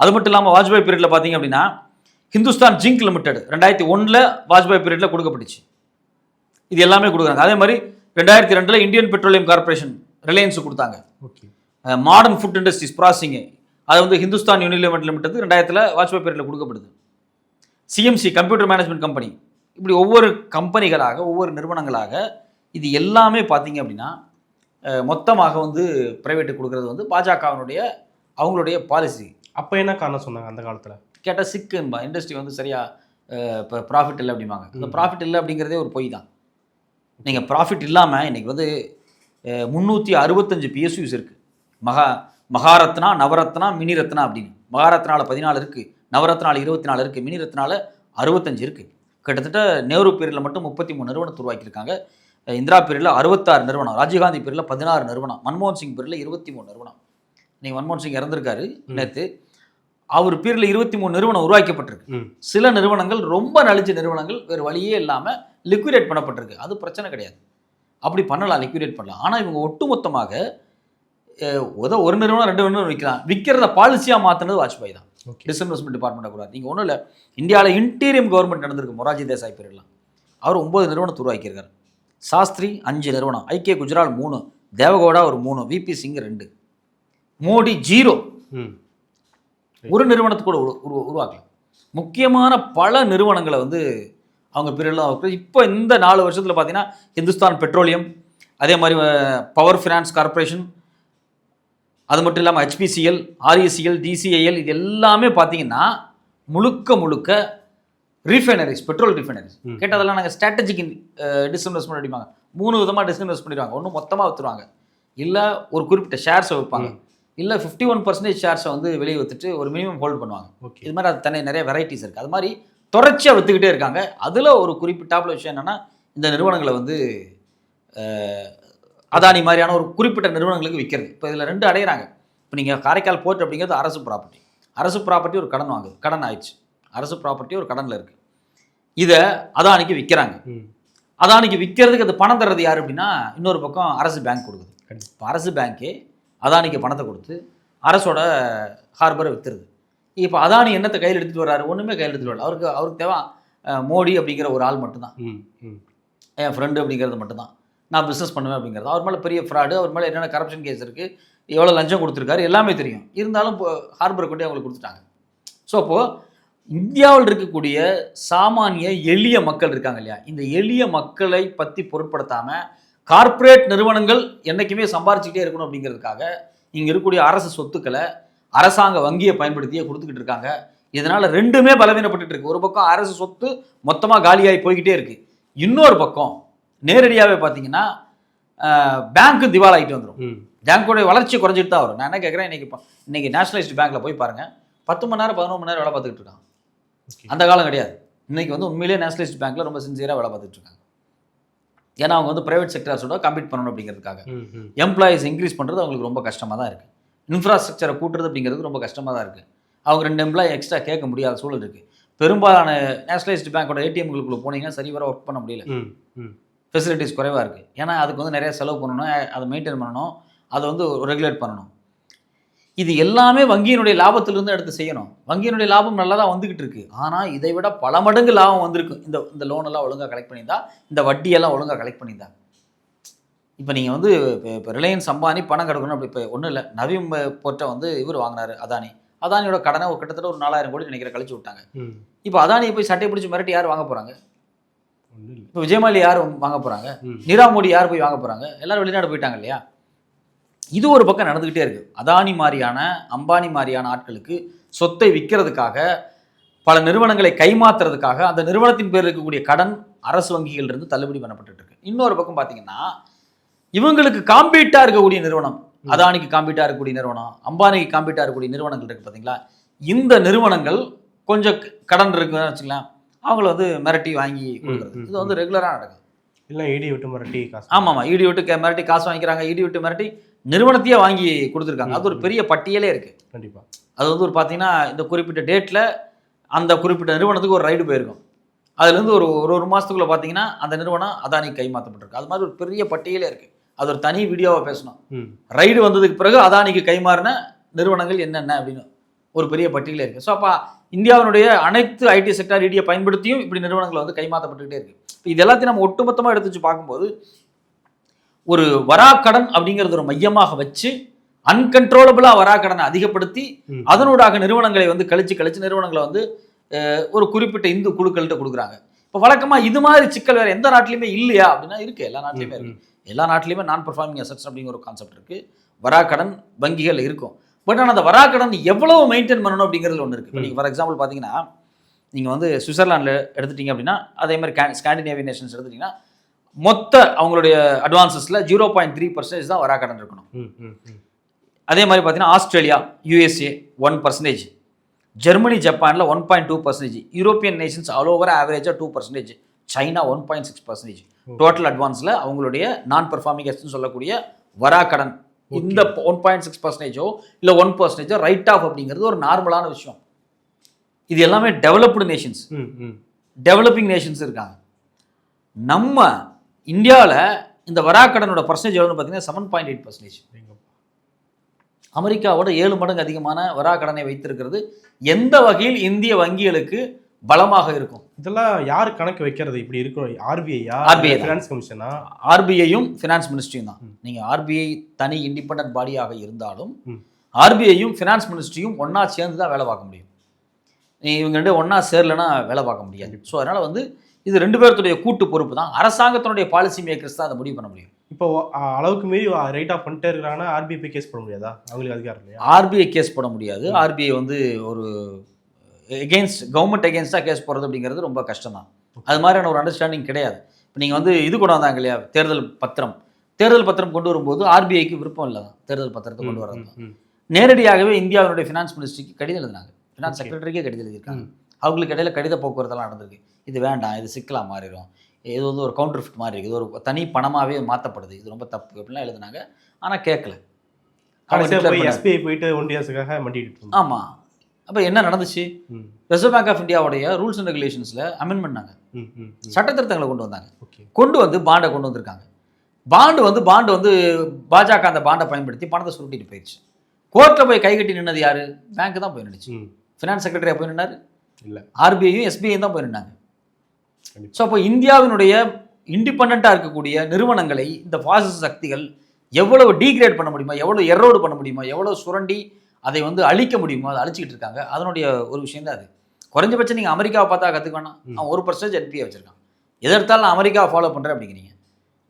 S2: அது மட்டும் இல்லாமல் வாஜ்பாய் பீரியடில் பார்த்தீங்க அப்படின்னா ஹிந்துஸ்தான் ஜிங்க் லிமிடெட் ரெண்டாயிரத்தி ஒன்றில் வாஜ்பாய் பீரியடில் கொடுக்கப்பட்டுச்சு. இது எல்லாமே கொடுக்குறாங்க. அதே மாதிரி ரெண்டாயிரத்தி ரெண்டில் இந்தியன் பெட்ரோலியம் கார்பரேஷன் ரிலையன்ஸ் கொடுத்தாங்க.
S1: Okay.
S2: Modern food industries processing அது வந்து ஹிந்துஸ்தான் யூனிலிமெண்ட் லிமிடெட் ரெண்டாயிரத்தில் வாஜ்பாய் பீரியடில் கொடுக்கப்படுது. சிஎம்சி கம்ப்யூட்டர் மேனேஜ்மெண்ட் கம்பெனி இப்படி ஒவ்வொரு கம்பெனிகளாக ஒவ்வொரு நிறுவனங்களாக இது எல்லாமே பார்த்தீங்க அப்படின்னா மொத்தமாக வந்து ப்ரைவேட்டுக்கு கொடுக்கறது வந்து பாஜகவினுடைய அவங்களுடைய பாலிசி
S1: அப்ப என்ன காரணம் சொன்னாங்க அந்த காலத்துல?
S2: கேட்டால் சிக்குன்பா இண்டஸ்ட்ரி வந்து சரியாக இப்போ ப்ராஃபிட் இல்லை அப்படிம்பாங்க. இந்த. ப்ராஃபிட் இல்லை அப்படிங்கிறதே ஒரு பொய் தான். நீங்கள் ப்ராஃபிட் இல்லாமல் இன்னைக்கு வந்து முந்நூற்றி அறுபத்தஞ்சு பிஎஸ்யூஸ் இருக்குது மகா மகாரத்னா நவரத்னா மினி ரத்னா அப்படின்னு. மகாரத்னாவில் பதினாலு இருக்குது நவரத்னால இருபத்தி நாலு இருக்குது மினி ரத்னால அறுபத்தஞ்சு இருக்குது கிட்டத்தட்ட நேரு பீரியடில் மட்டும் முப்பத்தி மூணு நிறுவனத்தை உருவாக்கியிருக்காங்க. இந்திரா பீரியடில் அறுபத்தாறு நிறுவனம் ராஜீவ்காந்தி பீரியடில் பதினாறு நிறுவனம் மன்மோகன் சிங் பீரியடில் இருபத்தி மூணு நிறுவனம். நீங்கள் மன்மோகன் சிங் இறந்திருக்காரு. நேற்று அவர் பீரியடில் இருபத்தி மூணு நிறுவனம் உருவாக்கப்பட்டிருக்கு. சில நிறுவனங்கள் ரொம்ப நலிஞ்ச நிறுவனங்கள் வேறு வழியே இல்லாமல் லிக்விடேட் பண்ணப்பட்டிருக்கு. அது பிரச்சனை கிடையாது. அப்படி பண்ணலாம் லிக்விடேட் பண்ணலாம். ஆனால் இவங்க ஒட்டுமொத்தமாக அஹ், உத ஒரு நிறுவனம் ரெண்டு நிறுவனம் விற்கலாம் விற்கிறத பாலிசியாக மாற்றினது வாஜ்பாய் தான். டிஸ்இன்வெஸ்ட்மெண்ட் டிபார்ட்மெண்ட் கூட. நீங்கள் ஒன்றும் இல்லை இந்தியாவில் இன்டீரியம் கவர்மெண்ட் நடந்திருக்கு மொராஜி தேசாய் பீரியட்லாம் அவர் ஒன்பது நிறுவனத்தை உருவாக்கியிருக்காரு. சாஸ்திரி அஞ்சு நிறுவனம் ஐக்கிய குஜரால் மூணு தேவகவுடா ஒரு மூணு விபி சிங் ரெண்டு. மோடி ஜீரோ. ஒரு நிறுவனத்தை கூட உரு உரு- உருவாக்கல. முக்கியமான பல நிறுவனங்களை வந்து அவங்க பீரியடில் இப்போ இந்த நாலு வருஷத்தில் பார்த்தீங்கன்னா ஹிந்துஸ்தான் பெட்ரோலியம் அதே மாதிரி பவர் ஃபினான்ஸ் கார்ப்பரேஷன் அது மட்டும் இல்லாமல் ஹெச்பிசிஎல் ஆர்இசிஎல் டிசிஐஎல் இது எல்லாமே பார்த்தீங்கன்னா முழுக்க முழுக்க ரீஃபைனரிஸ் பெட்ரோல் ரீஃபைனரிஸ். கேட்டதெல்லாம் நாங்கள் ஸ்ட்ராட்டஜிக் டிஸ்இன்வெஸ்ட்மெண்ட் அடிப்பாங்க மூணு விதமாக டிஸ்இன்வெஸ்ட் பண்ணிடுவாங்க. ஒன்று மொத்தமாக விற்றுருவாங்க இல்லை ஒரு குறிப்பிட்ட ஷேர்ஸை வைப்பாங்க. இல்லை ஃபிஃப்டி ஒன் பர்சன்டேஜ் ஷேர்ஸை வந்து வெளியே வித்துட்டு ஒரு மினிமம் ஹோல்ட் பண்ணுவாங்க.
S1: ஓகே.
S2: இது மாதிரி அது தனி நிறைய வெரைட்டிஸ் இருக்குது அது மாதிரி தொடர்ச்சியாக விற்றுக்கிட்டே இருக்காங்க. அதில் ஒரு குறிப்பிட்டாப்புல விஷயம் என்னென்னா இந்த நிறுவனங்களை வந்து அதானி மாதிரியான ஒரு குறிப்பிட்ட நிறுவனங்களுக்கு விற்கிறது இப்போ இதில் ரெண்டு அடையிறாங்க. இப்போ நீங்கள் காரைக்கால் போர்ட் அப்படிங்கிறது அரசு ப்ராப்பர்ட்டி அரசு ப்ராப்பர்ட்டி ஒரு கடன் வாங்குது. கடன் ஆயிடுச்சு. அரசு ப்ராப்பர்ட்டி ஒரு கடனில் இருக்குது இதை அதானிக்கு விற்கிறாங்க அதானிக்கு விற்கிறதுக்கு அது பணம் தர்றது யார் அப்படின்னா இன்னொரு பக்கம் அரசு பேங்க் கொடுக்குது. இப்போ அரசு பேங்க்கே அதானிக்கு பணத்தை கொடுத்து அரசோட ஹார்பரை விற்றுருது இப்போ அதானி என்னத்தை கையில் எடுத்துகிட்டு வர்றாரு? ஒன்றுமே கையில் எடுத்துகிட்டு வரல. அவருக்கு அவருக்கு தேவை மோடி அப்படிங்கிற ஒரு ஆள் மட்டும்தான். என் ஃப்ரெண்டு அப்படிங்கிறது மட்டும்தான். நான் பிஸ்னஸ் பண்ணுவேன் அப்படிங்கிறது. அவர் மேலே பெரிய ஃப்ராடு அவர் மேலே என்னென்ன கரப்ஷன் கேஸ் இருக்குது எவ்வளோ லஞ்சம் கொடுத்துருக்காரு எல்லாமே தெரியும். இருந்தாலும் இப்போ ஹார்பரை கொண்டு அவங்களுக்கு கொடுத்துட்டாங்க. ஸோ அப்போது இந்தியாவில் இருக்கக்கூடிய சாமானிய எளிய மக்கள் இருக்காங்க இல்லையா? இந்த எளிய மக்களை பற்றி பொருட்படுத்தாமல் கார்ப்பரேட் நிறுவனங்கள் என்றைக்குமே சம்பாரிச்சுக்கிட்டே இருக்கணும் அப்படிங்கிறதுக்காக இங்கே இருக்கக்கூடிய அரசு சொத்துக்களை அரசாங்க வங்கியை பயன்படுத்தியே கொடுத்துக்கிட்டு இருக்காங்க. இதனால் ரெண்டுமே பலவீனப்பட்டு இருக்கு. ஒரு பக்கம் அரசு சொத்து மொத்தமாக காலியாகி போய்கிட்டே இருக்குது இன்னொரு பக்கம் நேரடியாகவே பார்த்தீங்கன்னா பேங்க்கு திவாலாகிட்டு வந்துடும்
S1: ம்.
S2: பேங்க்கோட வளர்ச்சி குறைஞ்சிட்டு தான் வரும். நான் என்ன கேட்குறேன் இன்னைக்கு இன்னைக்கு நேஷனலைஸ்டு பேங்க்ல போய் பாருங்க பத்து மணி நேரம் பதினொரு மணி நேரம் வேலை பார்த்துக்கிட்டு இருக்காங்க
S1: ஓகே.
S2: அந்த காலம் கிடையாது. இன்னைக்கு வந்து உண்மையிலேயே நேஷனலைஸ்டு பேங்க்ல ரொம்ப சின்சியராக வேலை பார்த்துட்டு இருக்காங்க. ஏன்னா அவங்க வந்து பிரைவேட் செக்டர்ஸோட கம்பீட் பண்ணணும் அப்படிங்கிறதுக்காக. எம்ப்ளாயிஸ் இன்க்ரீஸ் பண்ணுறது அவங்களுக்கு ரொம்ப கஷ்டமாக தான் இருக்குது இன்ஃப்ராஸ்ட்ரக்சரை கூட்டுறது அப்படிங்கிறது ரொம்ப கஷ்டமாக தான் இருக்குது அவங்க ரெண்டு எம்ப்ளாயி எக்ஸ்ட்ரா கேட்க முடியாத சூழல் இருக்குது பெரும்பாலான நேஷனலைஸ்டு பேங்க்கோட ஏடிஎம்களுக்குள்ள போனீங்கன்னா சரிவர ஒர்க் பண்ண முடியல. ஃபெசிலிட்டிஸ் குறைவாக இருக்குது ஏன்னா அதுக்கு வந்து நிறைய செலவு பண்ணணும் அதை மெயின்டைன் பண்ணணும் அதை வந்து ரெகுலேட் பண்ணணும். இது எல்லாமே வங்கியினுடைய லாபத்திலிருந்து எடுத்து செய்யணும். வங்கியினுடைய லாபம் நல்லா தான் வந்துக்கிட்டு இருக்கு. ஆனால் இதை விட பல மடங்கு லாபம் வந்திருக்கு. இந்த இந்த லோன் எல்லாம் ஒழுங்காக கலெக்ட் பண்ணியிருந்தா இந்த வட்டியெல்லாம் ஒழுங்காக கலெக்ட் பண்ணியிருந்தா. இப்போ நீங்கள் வந்து இப்போ இப்போ ரிலையன்ஸ் அம்பானி பணம் கிடக்கணும் அப்படி இப்போ ஒன்றும் இல்லை. நவீன் போர்ட்டை வந்து இவர் வாங்கினாரு அதானி. அதானியோட கடனை ஒரு கிட்டத்தட்ட ஒரு நாலாயிரம் கோடி நினைக்கிற கழிச்சு விட்டாங்க. இப்போ அதானியை போய் சட்டை பிடிச்சி மிரட்டி யார் வாங்க போகிறாங்க இப்போ விஜயமாலி யார் வாங்க போகிறாங்க நீரா மோடி யார் போய் வாங்க போறாங்க? எல்லாரும் வெளிநாடு போயிட்டாங்க இல்லையா? இது ஒரு பக்கம் நடந்துகிட்டே இருக்கு. அதானி மாதிரியான அம்பானி மாதிரியான ஆட்களுக்கு சொத்தை விற்கிறதுக்காக பல நிறுவனங்களை கைமாத்துறதுக்காக அந்த நிறுவனத்தின் பேர் இருக்கக்கூடிய கடன் அரசு வங்கிகள் இருந்து தள்ளுபடி பண்ணப்பட்டு இருக்கு. இன்னொரு பக்கம் பார்த்தீங்கன்னா இவங்களுக்கு காம்பீட்டா இருக்கக்கூடிய நிறுவனம். அதானிக்கு காம்பீட்டா இருக்கக்கூடிய நிறுவனம் அம்பானிக்கு காம்பீட்டா இருக்கக்கூடிய நிறுவனங்கள் இருக்கு பார்த்தீங்களா இந்த நிறுவனங்கள் கொஞ்சம் கடன் இருக்குன்னு வச்சுக்கலாம் அவங்கள வந்து மிரட்டி வாங்கி கொடுக்குறது. இது வந்து ரெகுலராக நடக்குது.
S1: இல்லை இடி விட்டு மிரட்டி காசு
S2: ஆமாம் ஆமாம் ஈடி விட்டு மிரட்டி காசு வாங்கிக்கிறாங்க. ஈடி விட்டு மிரட்டி நிறுவனத்தையே வாங்கி கொடுத்துருக்காங்க. அது ஒரு. பெரிய பட்டியலே இருக்கு.
S1: கண்டிப்பா.
S2: அது வந்து ஒரு பார்த்தீங்கன்னா இந்த குறிப்பிட்ட டேட்டில் அந்த குறிப்பிட்ட நிறுவனத்துக்கு ஒரு ரைடு போயிருக்கும். அதுலேருந்து ஒரு ஒரு ஒரு மாதத்துக்குள்ளே பார்த்தீங்கன்னா அந்த நிறுவனம் அதானி கைமாற்றப்பட்டிருக்கு அது மாதிரி ஒரு பெரிய பட்டியலே இருக்குது அது ஒரு தனி வீடியோவை பேசணும். ரைடு வந்ததுக்கு பிறகு அதானிக்கு கைமாறின நிறுவனங்கள் என்னென்ன அப்படின்னு ஒரு பெரிய பட்டியலே இருக்குது ஸோ அப்போ இந்தியாவினுடைய அனைத்து ஐடி செக்டார் ஐடியை பயன்படுத்தியும் இப்படி நிறுவனங்கள் வந்து கைமாற்றப்பட்டுக்கிட்டே இருக்கு. இப்போ இது எல்லாத்தையும் நம்ம ஒட்டுமொத்தமாக எடுத்து வச்சு பார்க்கும்போது ஒரு வராக்கடன் அப்படிங்கிறது ஒரு மையமாக வச்சு அன்கன்ட்ரோலபிளாக வராக்கடனை அதிகப்படுத்தி. அதனூடாக நிறுவனங்களை வந்து கழிச்சு கழிச்சு நிறுவனங்களை வந்து ஒரு குறிப்பிட்ட இந்து குழுக்கள்கிட்ட கொடுக்குறாங்க. இப்போ வழக்கமாக இது மாதிரி சிக்கல் வேறு எந்த நாட்டிலையுமே இல்லையா அப்படின்னா இருக்கு. எல்லா நாட்டிலையுமே இருக்கு. எல்லா நாட்டிலையுமே நான் பெர்ஃபார்மிங் அசட்ஸ் அப்படிங்கிற ஒரு கான்செப்ட் இருக்குது வராக்கடன் வங்கிகள் இருக்கும். பட் ஆனால் அந்த வராக்கடன் எவ்வளவு மெயின்டைன் பண்ணணும் அப்படிங்கிறது ஒன்று இருக்குது நீங்கள் ஃபார் எக்ஸாம்பிள் பார்த்தீங்கன்னா நீங்கள் வந்து சுவிட்சர்லாண்டில் எடுத்துட்டீங்க அப்படின்னா அதே மாதிரி கே ஸ்காண்டினேவியன் நேஷன்ஸ் எடுத்துட்டீங்கன்னா மொத்த அவங்களுடைய அட்வான்சஸில் ஜீரோ பாயிண்ட் த்ரீ பர்சன்டேஜ் தான் வராக்கடன் இருக்கணும். அதே மாதிரி பார்த்தீங்கன்னா Australia USA one percentage Germany ஜப்பானில் one point two percentage European nations all over ஆவரேஜாக two percentage China one point six percentage total அட்வான்ஸில் அவங்களுடைய நான் பெர்ஃபார்மிங் சொல்லக்கூடிய வராக்கடன் இந்த ஒன் பாயிண்ட் சிக்ஸ் பர்சன்டேஜோ இல்லை ஒன் பர்சன்டேஜோ ரைட் ஆஃப் அப்படிங்கிறது ஒரு நார்மலான விஷயம். இது எல்லாமே டெவலப்டு நேஷன்ஸ்
S1: ம் ம்.
S2: டெவலப்பிங் நேஷன்ஸ் இருக்காங்க. நம்ம இந்தியாவில் இந்த வராக்கடனோட பர்சன்டேஜ் எவ்வளோன்னு பார்த்தீங்கன்னா செவன் பாயிண்ட் எயிட் பர்சன்டேஜ் அமெரிக்காவோட ஏழு மடங்கு அதிகமான வராக்கடனை வைத்திருக்கிறது. எந்த வகையில் இந்திய வங்கிகளுக்கு பலமாக இருக்கும்.
S1: இதெல்லாம் யார் கணக்கு வைக்கிறது? இப்படி இருக்கும் ஆர்பிஐயா
S2: தான்.
S1: ஃபினான்ஸ் கமிஷனா
S2: ஆர்பிஐயும் ஃபினான்ஸ் மினிஸ்ட்ரியும் தான்.
S1: ம்.
S2: நீங்கள் ஆர்பிஐ தனி இண்டிபெண்டன்ட் பாடியாக இருந்தாலும். ஆர்பிஐயும் ஃபினான்ஸ் மினிஸ்ட்ரியும் ஒன்றா சேர்ந்து தான் வேலை பார்க்க முடியும். இவங்க ரெண்டு ஒன்றா சேரலைன்னா வேலை பார்க்க முடியாது. ஸோ அதனால் வந்து இது ரெண்டு பேர்த்துடைய கூட்டு பொறுப்பு தான். அரசாங்கத்தினுடைய பாலிசி மேக்கர்ஸ் தான் அதை முடிவு பண்ண முடியும்.
S1: இப்போ அளவுக்கு மீறி ரைட் ஆஃப் பண்ணிட்டே இருக்காங்கன்னா ஆர்பிஐ கேஸ் போட முடியாதா? அவங்களுக்கு அதிகாரம் இல்லையா?
S2: ஆர்பிஐ கேஸ் போட முடியாது. ஆர்பிஐ வந்து ஒரு எகெயின்ஸ்ட் கவர்மெண்ட் எகெயின்ஸ்டாக கேஸ் போடுறது அப்படிங்கிறது ரொம்ப கஷ்டம் தான் அது மாதிரியான ஒரு அண்டர்ஸ்டாண்டிங் கிடையாது. இப்போ நீங்கள் வந்து இது கொண்டு வந்தாங்க இல்லையா? தேர்தல் பத்திரம். தேர்தல் பத்திரம் கொண்டு வரும்போது ஆர்பிஐக்கு விருப்பம் இல்லை. தான் தேர்தல் பத்திரத்தை கொண்டு வர்றது நேரடியாகவே இந்தியாவினுடைய ஃபினான்ஸ் மினிஸ்ட்ரிக்கு கடிதம் எழுதினாங்க. ஃபினான்ஸ். செக்ரட்டரிக்கே கடிதம் எழுதியிருக்காங்க. அவங்களுக்கு இடையில கடித போக்குவரத்தெல்லாம் நடந்திருக்கு. இது வேண்டாம் இது சிக்கலாக மாறிடும். இது வந்து ஒரு கவுண்டர் ஃபிட் மாதிரி இருக்குது. ஒரு தனி பணமாகவே மாற்றப்படுது இது ரொம்ப தப்பு அப்படிலாம் எழுதினாங்க. ஆனால் கேட்கல.
S1: எஸ்பிஐ போயிட்டு ஒன்றியாசுக்காக மண்டிட்டு
S2: ஆமாம் அப்போ என்ன நடந்துச்சு? ரிசர்வ் பேங்க் ஆஃப் இந்தியாவுடைய ரூல்ஸ் அண்ட் ரெகுலேஷன்ஸில் அமெண்ட் பண்ணாங்க.
S1: ம், ம், ம்.
S2: சட்ட திருத்தங்களை கொண்டு வந்தாங்க.
S1: ஓகே.
S2: கொண்டு வந்து பாண்டை கொண்டு வந்திருக்காங்க. பாண்டு வந்து பாண்டு வந்து பாஜக அந்த பாண்டை பயன்படுத்தி பணத்தை சுருட்டிட்டு போயிடுச்சு. கோர்ட்டில் போய் கை கட்டி நின்னது யாரு? பேங்க் தான் போய் நின்றுச்சு ஃபினான்ஸ் செக்ரட்டரியாக போய் நின்னாரு?
S1: இல்ல.
S2: ஆர்பிஐயும் எஸ்பிஐயும் தான் போய் நின்னாங்க. ஸோ அப்போ இந்தியாவினுடைய இண்டிபெண்ட்டாக இருக்கக்கூடிய நிறுவனங்களை இந்த பாசிச சக்திகள் எவ்வளவு டீக்ரேட் பண்ண முடியுமா? எவ்வளவு எரோடு பண்ண முடியுமா? எவ்வளவு சுரண்டி அதை வந்து அழிக்க முடியுமோ? அதை அழிச்சிக்கிட்டு இருக்காங்க. அதனுடைய ஒரு விஷயம் தான் அது. குறைஞ்சபட்சம் நீங்கள் அமெரிக்காவை பார்த்தா கற்றுக்கணும். அவன் ஒரு பர்சன்டேஜ் என்பிஏ வச்சிருக்கான். எதை எடுத்தாலும் நான் அமெரிக்காவை ஃபாலோ பண்ணுறேன் அப்படிங்கிறீங்க.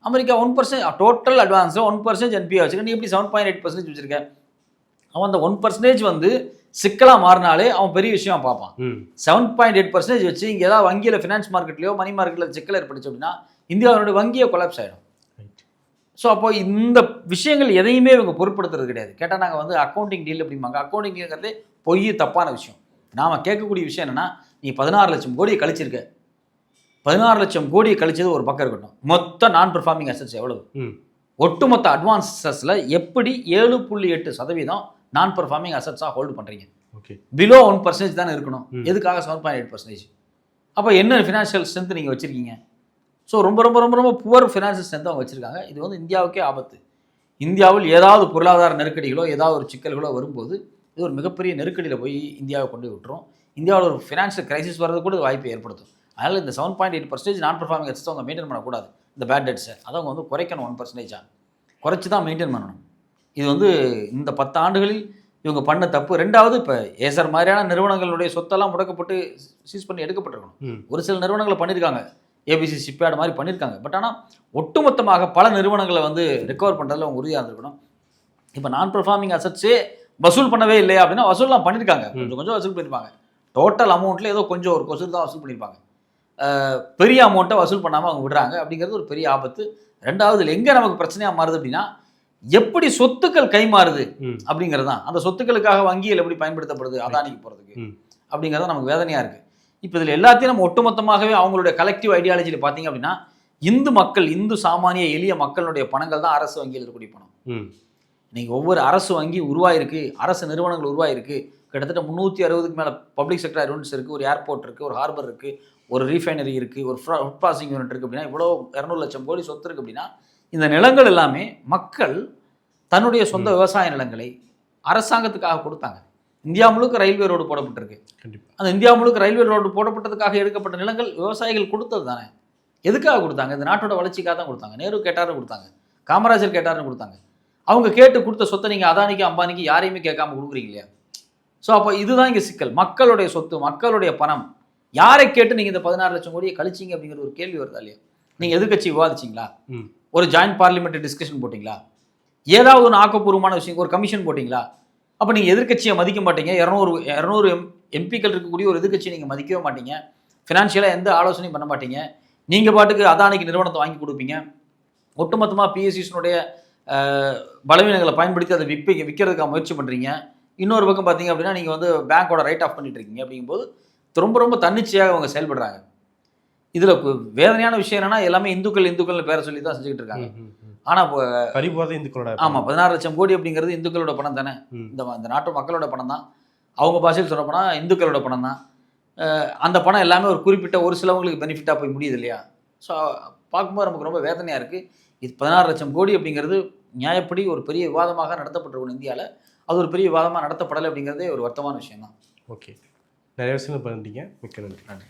S2: America one percent total advance one percentage NPA வச்சிருக்க. நீ எப்படி செவன் பாயிண்ட் எயிட் பர்சன்டேஜ் வச்சிருக்க? அவன் அந்த ஒன் பர்சன்டேஜ் வந்து சிக்கலாக மாறினாலே அவன் பெரிய விஷயம் பார்ப்பான். செவன் பாயிண்ட் எயிட் பர்சன்டேஜ் வச்சு இங்கே ஏதாவது வங்கியில் ஃபினான்ஸ் மார்க்கெட்லையோ மணி மார்க்கெட்டில் சிக்கல் ஏற்பட்டுச்சு அப்படின்னா இந்தியாவினுடைய வங்கியை கொலாப்ஸ் ஆகிடும். ஸோ அப்போ இந்த விஷயங்கள் எதையுமே இவங்க பொருட்படுத்துறது கிடையாது. கேட்டால் நாங்கள் வந்து அக்கௌண்டிங் டீல் அப்படிம்பாங்க. அக்கௌண்டிங்கிறதே பொய் தப்பான விஷயம். நாம் கேட்கக்கூடிய விஷயம் என்னன்னா நீ பதினாறு லட்சம் கோடியை கழிச்சிருக்க. பதினாறு லட்சம் கோடியை கழிச்சது ஒரு பக்கம் இருக்கட்டும். மொத்த நான் பெர்ஃபார்மிங் அசட்ஸ் எவ்வளவு ஒட்டுமொத்த அட்வான்சஸில் எப்படி ஏழு புள்ளி எட்டு சதவீதம் நான் பெர்ஃபார்மிங் அசட்ஸாக ஹோல்டு பண்ணுறீங்க
S1: ஓகே.
S2: பிலோ ஒன் பர்சன்டேஜ் தானே இருக்கணும். எதுக்காக செவன் பாயிண்ட் எயிட் பர்சன்டேஜ் அப்போ என்ன ஃபினான்ஷியல் ஸ்ட்ரென்த் நீங்கள் வச்சுருக்கீங்க? ஸோ ரொம்ப ரொம்ப ரொம்ப ரொம்ப புவர் ஃபினான்ஷியல் ஸ்ட்ரென்த் அவங்க வச்சுருக்காங்க. இது வந்து இந்தியாவுக்கே ஆபத்து. இந்தியாவில் ஏதாவது பொருளாதார நெருக்கடிகளோ ஏதாவது ஒரு சிக்கல்களோ வரும்போது இது ஒரு மிகப்பெரிய நெருக்கடியில் போய் இந்தியாவை கொண்டு விட்டுரும். இந்தியாவில் ஒரு ஃபினான்ஷியல் கிரைசிஸ் வர்றது கூட வாய்ப்பை ஏற்படுத்தும். அதனால் இந்த seven point eight percentage non performing எக்ஸ்ட் அவங்க மெயின்டைன் பண்ணக்கூடாது. இந்த பேட் டெட்ஸை அதை அவங்க வந்து குறைக்கணும் ஒன் பர்சன்டேஜாக குறைச்சி தான் மெயின்டைன் பண்ணணும். இது வந்து இந்த பத்து ஆண்டுகளில் இவங்க பண்ண தப்பு. ரெண்டாவது இப்போ ஏசர் மாதிரியான நிறுவனங்களுடைய சொத்தெல்லாம் முடக்கப்பட்டு சீஸ் பண்ணி எடுக்கப்பட்டிருக்கணும். ஒரு சில நிறுவனங்களை பண்ணியிருக்காங்க ஏபிசி ஷிப்யார்டு மாதிரி பண்ணியிருக்காங்க பட் ஆனால் ஒட்டுமொத்தமாக பல நிறுவனங்களை வந்து ரெக்கவர் பண்ணுறதுல அவங்க உறுதியாக இருந்திருக்கணும். இப்போ நான் பெர்ஃபார்மிங் அசட்ஸே வசூல் பண்ணவே இல்லையா அப்படின்னா வசூல்லாம் பண்ணியிருக்காங்க கொஞ்சம் கொஞ்சம் வசூல் பண்ணியிருப்பாங்க டோட்டல் அமௌண்ட்டில் ஏதோ கொஞ்சம் ஒரு கொசூல் தான் வசூல் பண்ணியிருப்பாங்க பெரிய அமௌண்ட்டை வசூல் பண்ணாமல் அவங்க விடுறாங்க அப்படிங்கிறது ஒரு பெரிய ஆபத்து. ரெண்டாவது இதில் எங்கே நமக்கு பிரச்சனையாக மாறுது அப்படின்னா எப்படி சொத்துக்கள் கைமாறுது
S1: ம்,
S2: அப்படிங்கிறது தான். அந்த சொத்துக்களுக்காக வங்கிகள் எப்படி பயன்படுத்தப்படுது? அதானிக்கு போகிறதுக்கு. அப்படிங்கிறது நமக்கு வேதனையாக இருக்குது இப்போ இதில் எல்லாத்தையும் நம்ம ஒட்டுமொத்தமாகவே அவங்களுடைய கலெக்டிவ் ஐடியாலஜியில் பார்த்தீங்க அப்படின்னா இந்து மக்கள் இந்து சாமானிய எளிய மக்களுடைய பணங்கள் தான் அரசு வங்கியில் இருக்கக்கூடிய பணம் இன்னைக்கு ஒவ்வொரு அரசு வங்கி உருவாயிருக்கு அரசு நிறுவனங்கள் உருவாயிருக்கு. கிட்டத்தட்ட முந்நூற்றி அறுபதுக்கு மேலே பப்ளிக் செக்டர் யூனிட்ஸ் இருக்குது ஒரு ஏர்போர்ட் இருக்குது ஒரு ஹார்பர் இருக்குது ஒரு ரீஃபைனரி இருக்குது ஒரு ஃபுட் ப்ராசஸிங் யூனிட் இருக்குது அப்படின்னா இவ்வளோ இரநூறு லட்சம் கோடி சொத்து இருக்குது அப்படின்னா இந்த நிலங்கள் எல்லாமே மக்கள் தன்னுடைய சொந்த விவசாய நிலங்களை அரசாங்கத்துக்காக கொடுத்தாங்க. இந்தியா முழுக்க ரயில்வே ரோடு போடப்பட்டிருக்கு.
S1: கண்டிப்பா.
S2: அந்த இந்தியா முழுக்க ரயில்வே ரோடு போடப்பட்டதுக்காக எடுக்கப்பட்ட நிலங்கள் விவசாயிகள் கொடுத்தது தானே. எதுக்காக கொடுத்தாங்க? இந்த நாட்டோட வளர்ச்சிக்காக தான் கொடுத்தாங்க. நேரு கேட்டாருன்னு கொடுத்தாங்க. காமராஜர் கேட்டாருன்னு கொடுத்தாங்க. அவங்க கேட்டு கொடுத்த சொத்தை நீங்கள் அதானிக்கு அம்பானிக்கு யாரையுமே கேட்காம கொடுக்குறீங்க இல்லையா? ஸோ அப்போ இதுதான் இங்கே சிக்கல். மக்களுடைய சொத்து மக்களுடைய பணம். யாரை கேட்டு நீங்கள் இந்த பதினாறு லட்சம் கோடியை கழிச்சிங்க அப்படிங்கிற ஒரு கேள்வி வருதா இல்லையா? நீங்கள் எதிர்க்கட்சி விவாதிச்சிங்களா. ஒரு ஜாயிண்ட் பார்லிமெண்ட் டிஸ்கஷன் போட்டிங்களா? ஏதாவது ஒன்று ஆக்கப்பூர்வமான விஷயம் ஒரு கமிஷன் போட்டிங்களா? அப்போ நீங்கள் எதிர்க்கட்சியை மதிக்க மாட்டீங்க. இரநூறு இரநூறு எம் எம்பிக்கள் இருக்கக்கூடிய ஒரு எதிர்க்கட்சியை நீங்கள் மதிக்கவே மாட்டீங்க. ஃபினான்ஷியலாக எந்த ஆலோசனையும் பண்ண மாட்டீங்க. நீங்கள் பாட்டுக்கு அதானிக்கு நிறுவனத்தை வாங்கி கொடுப்பீங்க. ஒட்டுமொத்தமாக பிஎஸ்சிஸ்னுடைய பலவீனங்களை பயன்படுத்தி அதை விற்பீங்க விற்கிறதுக்காக முயற்சி பண்ணுறீங்க இன்னொரு பக்கம் பார்த்தீங்க அப்படின்னா நீங்கள் வந்து பேங்க்கோட ரைட் ஆஃப் பண்ணிட்டு இருக்கீங்க அப்படிங்கும்போது ரொம்ப ரொம்ப தன்னிச்சையாக அவங்க செயல்படுறாங்க. இதில் வேதனையான விஷயம் என்னன்னா எல்லாமே இந்துக்கள் இந்துக்கள்னு பேரை சொல்லி தான் செஞ்சுக்கிட்டு இருக்காங்க. ஆனால்
S1: பறிபோத இந்துக்களோட
S2: ஆமாம் பதினாறு லட்சம் கோடி அப்படிங்கிறது இந்துக்களோட பணம் தானே. இந்த இந்த நாட்டு மக்களோட பணம் தான். அவங்க பாஷையில் சொல்ல போனால் இந்துக்களோட பணம் தான். அந்த பணம் எல்லாமே ஒரு குறிப்பிட்ட ஒரு சிலவங்களுக்கு பெனிஃபிட்டாக போய் முடியுது இல்லையா? ஸோ பார்க்கும்போது நமக்கு ரொம்ப வேதனையாக இருக்குது இது பதினாறு லட்சம் கோடி அப்படிங்கிறது நியாயப்படி ஒரு பெரிய விவாதமாக நடத்தப்பட்டிருக்கணும் இந்தியாவில் அது ஒரு பெரிய விவாதமாக நடத்தப்படலை அப்படிங்கிறதே ஒரு வருத்தமான விஷயம் தான்
S1: ஓகே. நிறைய விஷயங்கள் பண்ணிட்டீங்க. மிக்க நன்றி.
S2: நன்றி.